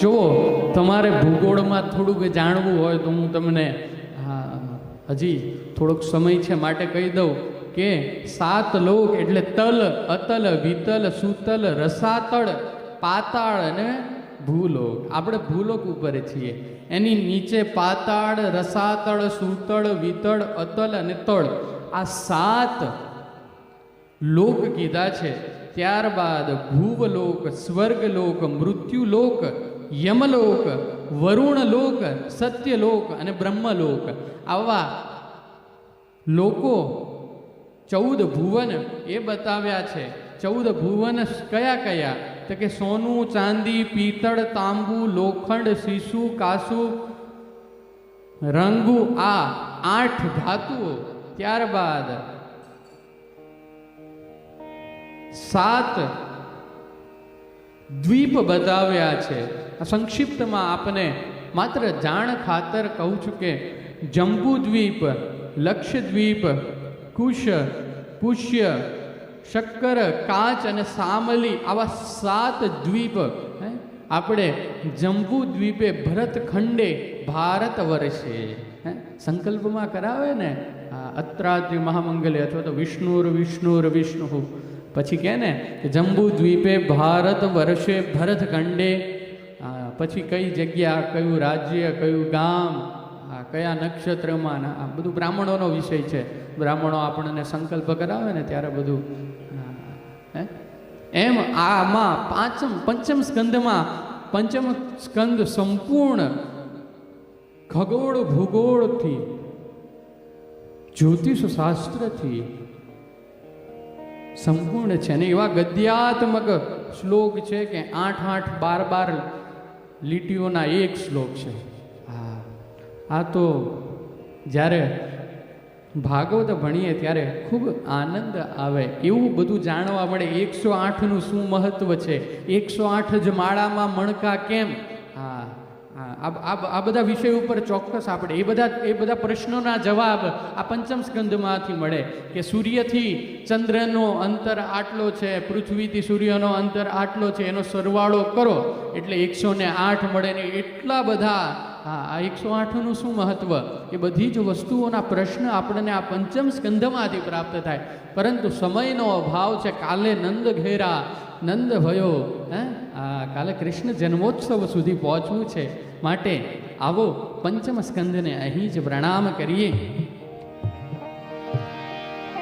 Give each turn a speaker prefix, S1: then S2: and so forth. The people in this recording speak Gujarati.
S1: જુઓ, તમારે ભૂગોળમાં થોડુંક જાણવું હોય તો હું તમને હજી થોડોક સમય છે માટે કહી દઉં કે સાત લોક એટલે તલ, અતલ, વિતલ, સુતલ, રસાતળ, પાતાળ અને ભૂલોક. આપણે ભૂલોક ઉપર છીએ. એની નીચે પાતાળ, રસાતળ, સુતળ, વિતળ, અતલ અને તળ. આ સાત લોક કીધા છે. ત્યારબાદ ભૂવલોક, સ્વર્ગલોક, મૃત્યુલોક યમલોક, વરુણલોક, સત્યલોક અને બ્રહ્મલોક. આવા લોકો ચૌદ ભુવન એ બતાવ્યા છે. ચૌદ ભુવન કયા કયા? તો કે સોનું, ચાંદી, પિત્તળ, તાંબુ, લોખંડ, શીશુ, કાસુ, રંગુ, આ આઠ ધાતુઓ. ત્યારબાદ સાત દ્વીપ બતાવ્યા છે. સંક્ષિપ્તમાં આપને માત્ર જાણ ખાતર કહું છું કે જંબુ દ્વીપ લક્ષદ્વીપ કુશ, પુષ્ય, શક્કર, કાચ અને સામલી આવા સાત દ્વીપ આપણે જંબુ દ્વીપે ભરતખંડે ભારત વર્ષે હે? સંકલ્પમાં કરાવે ને, આ અત્રાત્રિ મહામંગલે અથવા તો વિષ્ણુર વિષ્ણુર વિષ્ણુ પછી કહે ને કે જંબુ દ્વીપે ભારત વર્ષે ભરતખંડે પછી કઈ જગ્યા, કયું રાજ્ય, કયું ગામ, આ, કયા નક્ષત્રમાં, આ બધું બ્રાહ્મણોનો વિષય છે. બ્રાહ્મણો આપણને સંકલ્પ કરાવે ને ત્યારે બધું એમ આમાં પાંચમ, પંચમ સ્કંદમાં, પંચમ સ્કંદ સંપૂર્ણ ખગોળ ભૂગોળથી જ્યોતિષ શાસ્ત્રથી સંપૂર્ણ છે અને એવા ગદ્યાત્મક શ્લોક છે કે આઠ આઠ બાર બાર લીટીઓના એક શ્લોક છે. હા. આ તો જ્યારે ભાગવત ભણીએ ત્યારે ખૂબ આનંદ આવે. એવું બધું જાણવા મળે. એકસો આઠનું શું મહત્વ છે? એકસો આઠ જ માળામાં મણકા કેમ? હા. હા આ- આ બધા વિષય ઉપર ચોક્કસ આપણે, એ બધા એ બધા પ્રશ્નોના જવાબ આ પંચમ સ્કંદમાંથી મળે કે સૂર્યથી ચંદ્રનો અંતર આટલો છે, પૃથ્વીથી સૂર્યનો અંતર આટલો છે, એનો સરવાળો કરો. એટલે એકસો ને આઠ મળે ને એટલા બધા, હા, આ એકસો આઠનું શું મહત્વ? એ બધી જ વસ્તુઓના પ્રશ્ન આપણને આ પંચમ સ્કંધમાંથી પ્રાપ્ત થાય. પરંતુ સમયનો અભાવ છે, કાલે નંદ ઘેરા નંદ ભયો હે? આ કાલે કૃષ્ણ જન્મોત્સવ સુધી પહોંચવું છે. માટે આવો પંચમ સ્કંદને અહીં જ પ્રણામ કરીએ.